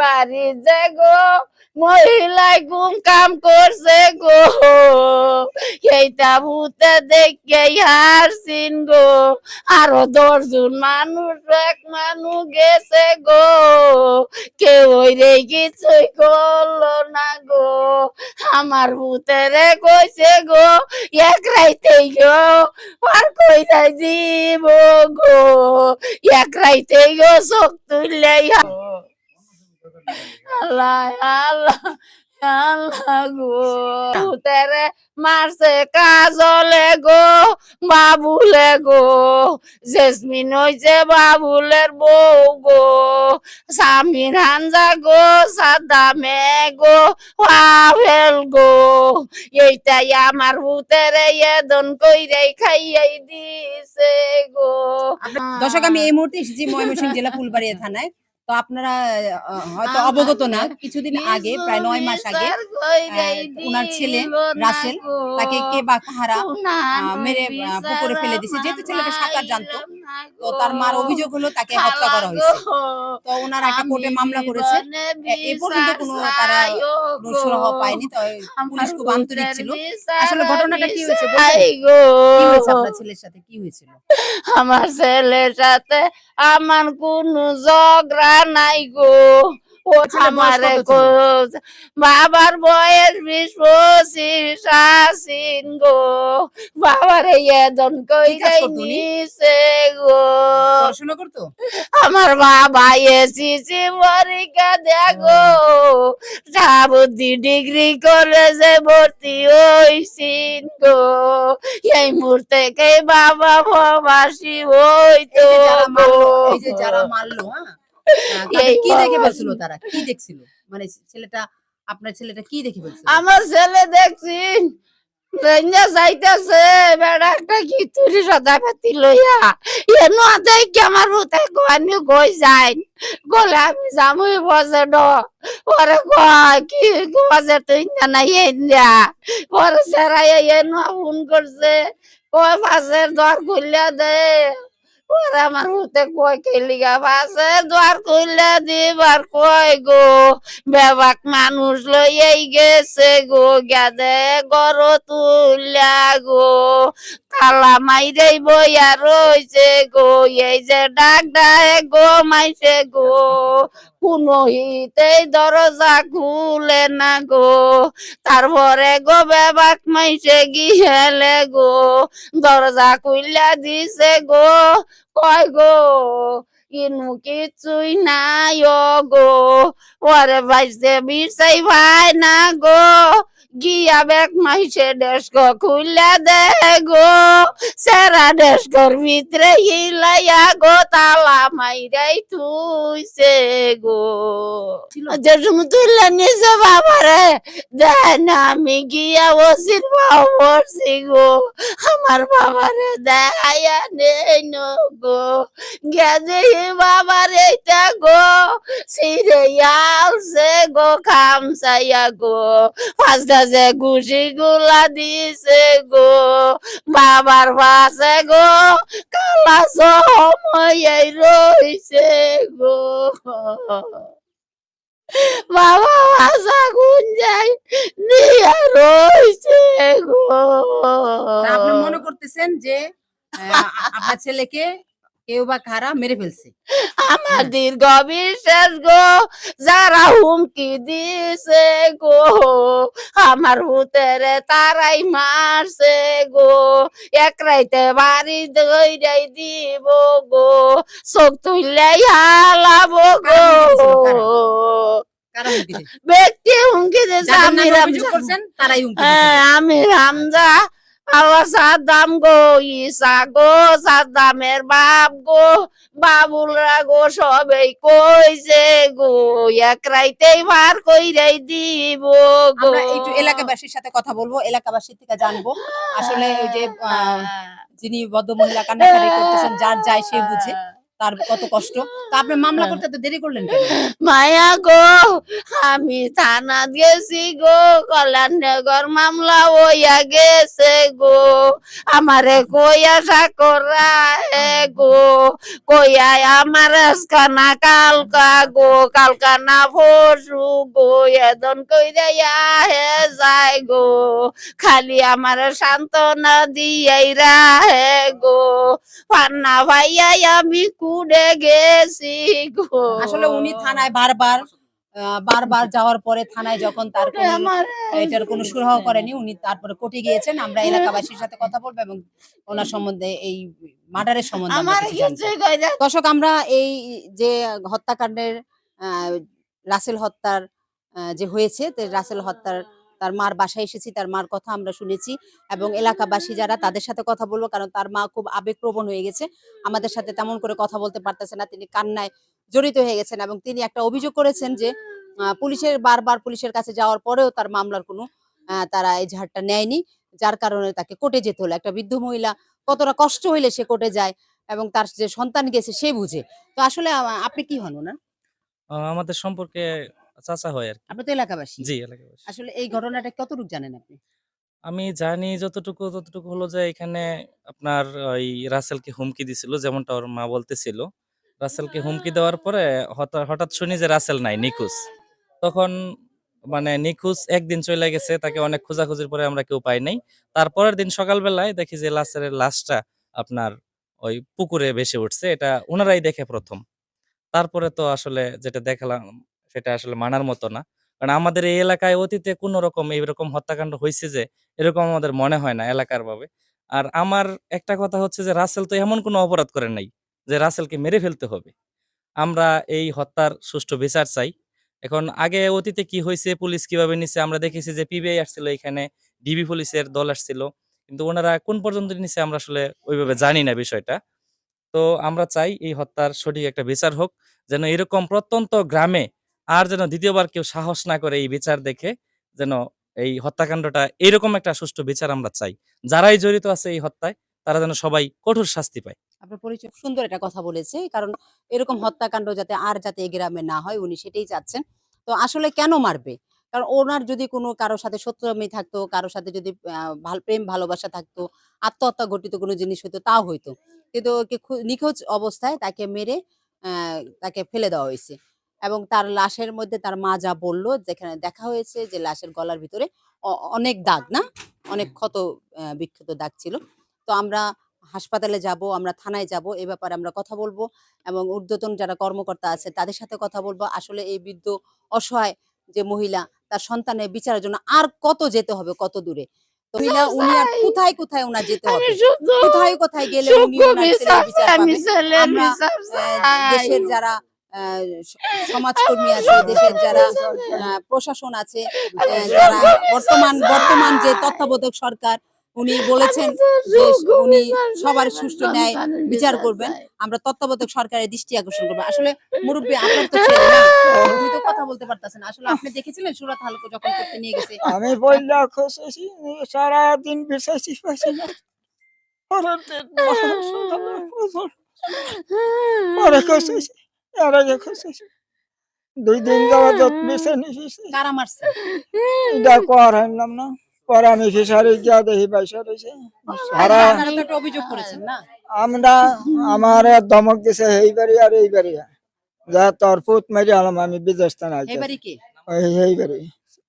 বাড়ি যে গো মহিলায় গুম কাম করছে গো। এইটা ভূতে দেখে হারছিন গো। আরও দশজন মানুষ, এক মানুষ গেছে গো। কেউ রে কিছুই করল না গো। আমার ভূতেরে কইছে গো, এক রাইতেই গো, পার কইরা দিব গো। এক রাইতেই গো চোখ তুললেই আল্লাহ আল্লাহ আল্লাহ গো ভূতেরে মারছে কাজলে গো বাবুলে গো জেসমিন হইছে বাবুলের বউ গো স্বামীর হাঞ্জা গো সাদামে গো পাভেল গো এইটাই আমার ভূতেরে এদন কইরে খাইয়াই দিছে গো। দর্শক আমি এই মুহূর্তে এসেছি ময়মনসিংহ জেলা ফুলবাড়িয়া থানায়। তো আপনারা হয়তো অবগত না কিছুদিন আগে প্রায় নয় মাস আগে ওনার ছেলে রাসেল তাকে কে বা কাহারা মেরে পুকুরে ফেলে দিছে। যেহেতু ছেলেটা সাঁতার জানতো তো তার মার অভিযোগ হলো তাকে হত্যা করা হয়েছে। তো ওনার একটা কোর্টে মামলা করেছে। এ- পর্যন্ত কোনো তারা সুরাহা পায়নি তো পুলিশ খুব আন্তরিক ছিল। আসলে ঘটনাটা কি হয়েছে? কি হয়েছে আপনার ছেলের সাথে? কি হয়েছিল? আমার ছেলের সাথে আমার কোনো ঝগড়া নাই গো। ও আমারে বাবার বয়স বিশ পঁচিশ আসিন গো। বাবারে এদন কই কাজ নিছে গো। পড়াশোনা করতো? আমার বাবা এসেছি পরীক্ষা দেখো সাবুদ্দি ডিগ্রি কলেজে ভর্তি হইছিন গো। এই মুহূর্তে কে বাবা প্রবাসী হইতো যারা মারলো হ্যাঁ? কি দেখে বলছিল তারা? কি দেখছিল? মানে ছেলেটা আপনার ছেলেটা কি দেখে বলছিল আমার ছেলে দেখছি যাইতেছে কি তুরি সদা পাতি লইয়া। আমার ভূতে গোয়ানি গই যায়? গলে আমি ড। পরে কয় কি বসে তুই না না ইন্ডিয়া? পরে সেরাই এ নোয়া ফোন করছে। পাশের দর খুললে দে। আমার ভূতে কয় খেলিগা পাশের দর খুললে দিবার কয় গো? বেবাক মানুষ লইয়াই গেছে গো গেদে গর তুলিয়া গো। তালা মাইরেই বইয়া রইছে গো, এই যে ডাক ডাক গো মাইছে গো। কোনো হিতেই দরজা খুলে না গো। তারপরে গো বেবাক মাইছে গিয়েলে গো। দরজা খুললা দিছে গো। কয় গো ইনু কিছুই নাই গো। ওরে বাইসে বিষাই ভাই না গো। গিয়া বেক মাইসে ডেস্ক খুললা দে গো সেরা ডেস্কর ভিতরে হিলাইয়া গো, তালা মাইরাই তুইছে গো। যে তুমি তুললে নিছে বাবারে দেন, আমি গিয়া ওসির বাবা বসছি গো। আমার বাবারে দেখাইয়া নেই গো। গেছে বাবার এইটা গো, সিরে গো খামসাইয়া গো। পাঁচটা যে ঘুষি গুলা দিছে গো, বাবার পাশে গো, কালা সময় রইছে গো। বাবা ভাষা গুঞ্জাই নিয়ে রইছে গো। আপনি মনে করতেছেন যে আপনার ছেলেকে কেউ বা কারা মেরে ফেলছে। আমার দীর্ঘ বিশ্বাস গো যারা হুমকি দিছে গো আমার ভূতেরে তারাই মারছে গো। এক রাইতে বাড়ি দইরাই দিব গো চোখ তুললে হালাবো গো? ব্যক্তি হুমকি দিয়েছে আমি নামে অভিযোগ রামজা। হ্যাঁ, আল্লাহ সাদ্দাম গো ইসা গো সাদ্দামের বাপ গো বাবুলরা গো সবেই কইছে গো এক রাইতেই বার কইরাই দিব গো। আমরা একটু এলাকাবাসীর সাথে কথা বলব এলাকাবাসীর থেকে জানব আসলে ওই যে আহ, যিনি বদ্ধ মহিলা কান্নাকাটি করতেছেন যার যায় সে বুঝে। তার কত কষ্ট? তো আপনি মামলা করতে তো দেরি করলেন মায়া গো আমি থানা গেছি গো কল্যাণনগর মামলা হইয়া গেছে গো। আমারে কইয়া সাকরা হে গো কইয়া আমার আজকানা কালকা গো কালকা না পরশু গো এদন কইরা হে যায় গো। খালি আমার সান্ত্বনা দিয়াইরা হে গো। পান্না ভাইয়া আমি কুড়ে গেছি গো আসলে উনি থানায় বারবার বারবার যাওয়ার পরে থানায় যখন তার আমার এটার কোনো সুরাহ করেনি উনি তারপরে কোর্টে গিয়েছেন। আমরা এলাকাবাসীর সাথে কথা বলব এবং ওনার সম্বন্ধে এই মার্ডারের সম্বন্ধে দর্শক আমরা এই যে হত্যাকাণ্ডের আহ, রাসেল হত্যার আহ, যে হয়েছে রাসেল হত্যার তার মার বাসায় এসেছি, তার মার কথা আমরা শুনেছি এবং এলাকাবাসী যারা তাদের সাথে কথা বলব, কারণ তার মা খুব আবেগপ্রবণ হয়ে গেছে। আমাদের সাথে তেমন করে কথা বলতে পারতেছে না, তিনি কান্নায় জড়িত হয়ে গেছেন এবং তিনি একটা অভিযোগ করেছেন যে পুলিশের বারবার পুলিশের কাছে যাওয়ার পরেও তার মামলার কোনো তারা এই ঝাড়টা নেয়নি, যার কারণে তাকে কোর্টে যেতে হলো। একটা বৃদ্ধ মহিলা কতটা কষ্ট হইলে সে কোর্টে যায় এবং তার যে সন্তান গেছে সে বুঝে। তো আসলে আপনি কি হন না আমাদের সম্পর্কে চাচা হয় আর কি আপনি তো এলাকাবাসী। জি এলাকাবাসী। আসলে এই ঘটনাটা কতটুকু জানেন আপনি? আমি জানি যতটুকু ততটুকু হলো যে এখানে আপনার ওই রাসেলকে হুমকি দিছিল যেমনটা ওর মা বলতেছিল। রাসেলকে হুমকি দেওয়ার পরে হঠাৎ হঠাৎ শুনি যে রাসেল নাই নিখোঁজ। তখন মানে নিখোঁজ একদিন চলে গেছে তাকে অনেক খোঁজাখুঁজির পরে আমরা কেউ পাই নাই। তারপরের দিন সকালবেলায় দেখি যে লাসের লাশটা আপনার ওই পুকুরে ভেসে উঠছে এটা ওনারাই দেখে প্রথম। তারপরে তো আসলে যেটা দেখালাম সেটা আসলে মানার মতো না। কারণ আমাদের এই এলাকায় অতীতে কোনো রকম এইরকম হত্যাকাণ্ড হয়েছে যে, এরকম আমাদের মনে হয় না এলাকার ভাবে। আর আমার একটা কথা হচ্ছে যে, রাসেল তো এমন কোনো অপরাধ করে নাই যে, রাসেলকে মেরে ফেলতে হবে। আমরা এই হত্যার সুষ্ঠু বিচার চাই। এখন আগে অতীতে কি হয়েছে পুলিশ কীভাবে নিছে, আমরা দেখেছি যে পিবিআই আসছিল, এখানে ডিবি পুলিশের দল আসছিল। কিন্তু ওনারা কোন পর্যন্ত নিছে, আমরা আসলে ওইভাবে জানি না বিষয়টা। তো আমরা চাই এই হত্যার সঠিক একটা বিচার হোক, যেন এরকম প্রত্যন্ত গ্রামে আর যেন দ্বিতীয়বার কেউ সাহস না করে এই বিচার দেখে যেন এই হত্যাকাণ্ডটা এরকম একটা সুষ্ঠু বিচার আমরা চাই। যারাই জড়িত আছে এই হত্যায়, তারা যেন সবাই কঠোর শাস্তি পায়। আপনার পরিচয় সুন্দর একটা কথা বলেছে, কারণ এরকম হত্যাকাণ্ড যাতে আর যাতে এই গ্রামে না হয়, উনি সেটাই চাচ্ছেন। তো আসলে কেন মারবে? কারণ ওনার যদি কোনো কারোর সাথে সত্যমি থাকতো, কারোর সাথে যদি প্রেম, ভালোবাসা থাকতো, আত্মহত্যা ঘটিত কোনো জিনিস হতো তাও হইতো। কিন্তু নিখোঁজ অবস্থায় তাকে মেরে তাকে ফেলে দেওয়া হয়েছে। এবং তার লাশের মধ্যে তার মা যা বলল যেখানে দেখা হয়েছে যে লাশের গলার ভিতরে অনেক দাগ না? অনেক ক্ষত বিক্ষত দাগ ছিল। তো আমরা হাসপাতালে যাব আমরা থানায় যাব এ ব্যাপারে আমরা কথা বলব এবং ঊর্ধ্বতন যারা কর্মকর্তা আছে তাদের সাথে কথা বলব। আসলে এই বৃদ্ধ অসহায় যে মহিলা তার সন্তানের বিচারের জন্য আর কত যেতে হবে কত দূরে? তো মহিলা উনি আর কোথায় কোথায় ওনার যেতে হবে? কোথায় কোথায় গেলে উনি। দেশের যারা সমাজকর্মী আছে দেশের যারা আহ, প্রশাসন আছে যারা বর্তমান বর্তমান যে তত্ত্বাবধায়ক সরকার উনি বলেছেন যে উনি সবার সুষ্ঠু ন্যায় বিচার করবেন। আমরা তত্ত্বাবধায়ক সরকারের দৃষ্টি আকর্ষণ করব। আসলে মুরব্বী আপনার তো উনি তো কথা বলতে পারতেছেন। আসলে আপনি দেখেছিলেন সুরাত হালকো যখন করতে নিয়ে গেছে? আমি বললা খুশি সারাদিন বেশাইছি পাইছি না দিন প্রথম। পরে খুশি এর দুই দিন যাওয়া যত বেছে নিছি কারা মারছে। এটা কর হারলাম না পরে আমি ফিসারি গিয়া দেখি পয়সা রয়েছে সারা আপনারা তো একটা অভিযোগ করেছেন না? আমরা আমার দমক দিছে এই বাড়ি আর এই বাড়ি। যা তোর পুত মেরে আলাম আমি বিদেশ থানা এবারই কে? ওই এই বাড়ি।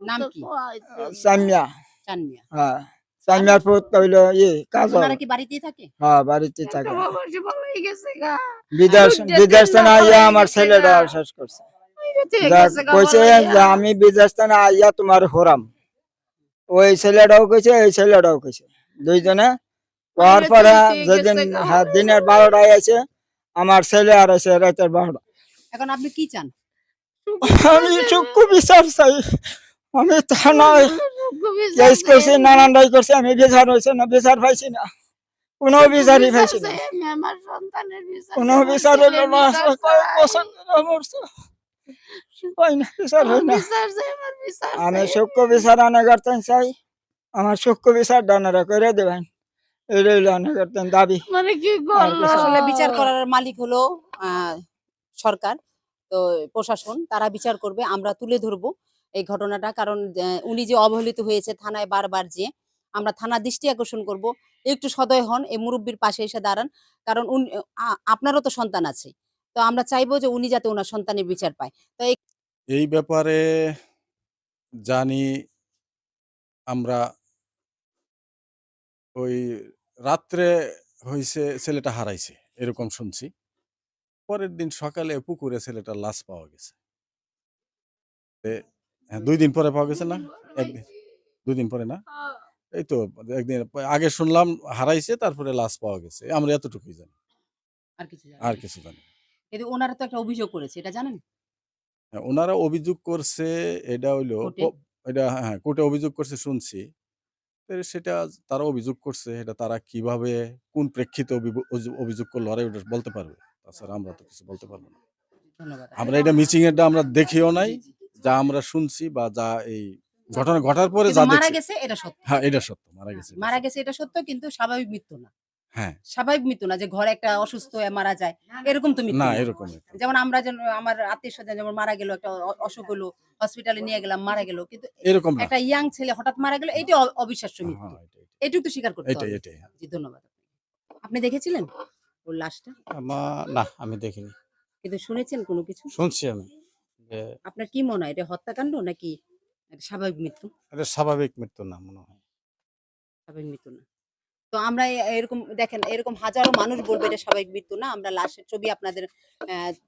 নাম কি? সামিয়া। হ্যাঁ। ইয়ে কাজল ওনারা কি বাড়িতেই থাকে? হ্যাঁ বাড়িতে থাকে। বিদেশ বিদেশ আমার গেছে ছেলেটা শেষ করছে। কইছে আমি বিদেশ আইয়া তোমার হরাম। ওই ছেলেটাও কইছে এই ছেলেটাও কইছে। দুইজনে পর পরে যেদিন হ্যাঁ, দিনের। বারোটায় আছে আমার ছেলে আর আছে রাতের বারোটা। এখন আপনি কি চান? আমি চক্ষু বিচার চাই। আমি থানায় খুবই কেস করছি চাই। নানানটাই করছি আমি বিচার হয়েছে না বিচার পাইছি না। কোনো বিচারই না। কোনো বিচার আমি সূক্ষ্ম বিচার আনে করতেন চাই আমার সূক্ষ্ম বিচার ডানারা করে দেবেন। এটাই আনে করতেন দাবি। মানে কি আসলে বিচার করার মালিক হলো আহ, সরকার তো প্রশাসন তারা বিচার করবে আমরা তুলে ধরবো। এই ঘটনাটা। কারণ উনি যে অবহেলিত হয়েছে থানায় বারবার যে, আমরা থানা দৃষ্টি আকর্ষণ করব, একটু সদয় হন, এই মুরব্বীর পাশে এসে দাঁড়ান। কারণ উনি- আপনারও তো সন্তান আছে। তো আমরা চাইব যে উনি যাতে ওনার সন্তানের বিচার পায়। তো এই ব্যাপারে জানি আমরা ওই রাত্রে হয়েছে ছেলেটা হারাইছে, এরকম শুনছি। পরের দিন সকালে পুকুরে ছেলেটার লাশ পাওয়া গেছে। দুই দিন পরে পাওয়া গেছে না? একদিন দুই দিন পরে না? এই তো একদিন আগে শুনলাম হারাইছে তারপরে লাশ পাওয়া গেছে। আমরা এতটুকুই জানি। আর কিছু আর কিছু জানি। কিন্তু ওনারা তো একটা অভিযোগ করেছে এটা জানেন? হ্যাঁ, ওনারা অভিযোগ করছে এটা হইল এটা হ্যাঁ কোর্টে অভিযোগ করছে শুনছি। সেটা তারা অভিযোগ করছে এটা তারা কীভাবে কোন প্রেক্ষিতে অভিযোগ করল ওরা ওটা বলতে পারবে। তাছাড়া আমরা তো কিছু বলতে পারব না। আমরা এটা মিচিং এরটা আমরা দেখিও নাই। যা আমরা শুনছি বা যা এই ঘটনা ঘটার পরে যা মারা গেছে এটা সত্য। হ্যাঁ এটা সত্য মারা গেছে এটা মারা সত্য। গেছে এটা সত্য কিন্তু স্বাভাবিক মৃত্যু না। হ্যাঁ। স্বাভাবিক মৃত্যু না যে ঘরে একটা অসুস্থ হয়ে মারা যায় এরকম তো মৃত্যু না। এরকম যেমন আমরা যেন আমার আত্মীয় স্বজন যেমন মারা গেল একটা অসুখ হলো হসপিটালে নিয়ে গেলাম মারা গেল কিন্তু এরকম একটা ইয়াং ছেলে হঠাৎ মারা গেল এটা অবিশ্বাস্য মৃত্যু। হ্যাঁ এটুকু তো স্বীকার করতে এটাই এটাই হ্যাঁ। জি ধন্যবাদ আপনি দেখেছিলেন ওর লাশটা? না আমি দেখিনি। কিন্তু শুনেছেন কোনো কিছু? শুনছি আমি। আপনার কি মনে হয় এটা হত্যাকাণ্ড নাকি স্বাভাবিক মৃত্যু? এটা স্বাভাবিক মৃত্যু না মনে হয়। স্বাভাবিক মৃত্যু না। তো আমরা এরকম দেখেন এরকম হাজারো মানুষ বলবে এটা স্বাভাবিক মৃত্যু না আমরা লাশের ছবি আপনাদের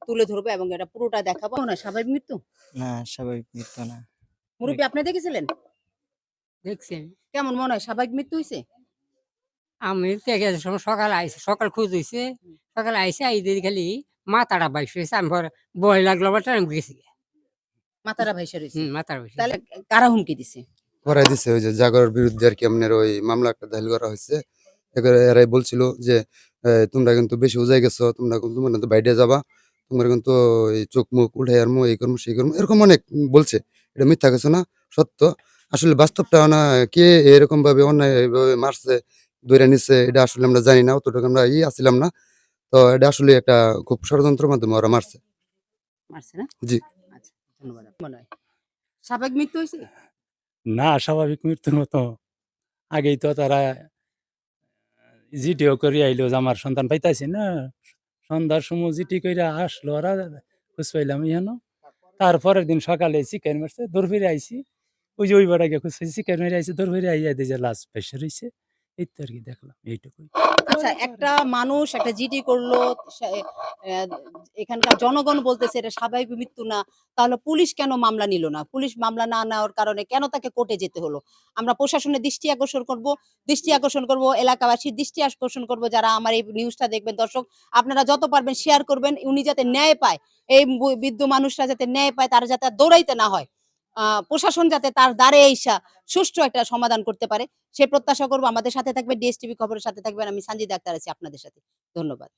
তুলে ধরবো এবং এটা পুরোটা দেখাবো। না স্বাভাবিক মৃত্যু? না স্বাভাবিক মৃত্যু না। মুরব্বী আপনি দেখেছিলেন? দেখছি কেমন মনে হয় স্বাভাবিক মৃত্যু হয়েছে আমি সকালে আইসি সকাল খুঁজ হয়েছে সকাল আইসে আই দিদি খালি মাথাটা বাইশ হয়েছে আমি পরে বয় লাগল গেছি মাতারা ভাইসা রয়েছে। মাথার তাহলে কারা হুমকি দিছে? করাই দিছে ওই যে জাগরের বিরুদ্ধে আর কি আপনার ওই মামলা একটা দাখিল করা হয়েছে। এরাই বলছিল যে তোমরা কিন্তু বেশি উজাই গেছো তোমরা কিন্তু মনে বাইরে যাবা তোমরা কিন্তু এই চোখ মুখ উঠাই আরমো এই করব সেই করব এরকম অনেক বলছে। এটা মিথ্যা কিছু না সত্য। আসলে বাস্তবটা না কে এরকম ভাবে অন্যায় ভাবে মারছে দৈরা নিচ্ছে এটা আসলে আমরা জানি না অতটুকু আমরা ই আসছিলাম না। তো এটা আসলে একটা খুব ষড়যন্ত্রের মাধ্যমে ওরা মারছে। মারছে না? জি। স্বাভাবিক মৃত্যু হয়েছে? না, স্বাভাবিক মৃত্যুর মতো আগেই তো তারা জিটিও করে আইলো যে আমার সন্তান পাইতাছি না। সন্ধ্যার সময় জিটি করে আসলো ওরা খুঁজ পাইলাম ইহানো। তারপরের দিন সকালে চিকেন মারছে, দৌড় ফিরে আইছি। ওই যে ওই বেড়া গিয়ে খুঁজ চিকেন মেরে আইছি, দৌড় ফিরে আইয়া দিয়ে লাশ পেশে রয়েছে এই তো আর কি দেখলাম, এইটুকুই। আচ্ছা একটা মানুষ একটা জিডি করল এখানকার জনগণ বলতেছে এটা স্বাভাবিক মৃত্যু না তাহলে পুলিশ কেন মামলা নিল না? পুলিশ মামলা না নেওয়ার কারণে কেন তাকে কোর্টে যেতে হলো? আমরা প্রশাসনের দৃষ্টি আকর্ষণ করব দৃষ্টি আকর্ষণ করব এলাকাবাসীর দৃষ্টি আকর্ষণ করব যারা আমার এই নিউজটা দেখবেন। দর্শক আপনারা যত পারবেন শেয়ার করবেন উনি যাতে ন্যায় পায় এই বৃদ্ধ মানুষরা যাতে ন্যায় পায় তারা যাতে দৌড়াইতে না হয়। প্রশাসন যাতে তার দ্বারে এইসা সুষ্ঠু একটা সমাধান করতে পারে, সে প্রত্যাশা করব। আমাদের সাথে থাকবে ডিএসটিভি খবরের সাথে থাকবেন। আমি সঞ্জিত আক্তার আছি আপনাদের সাথে। ধন্যবাদ।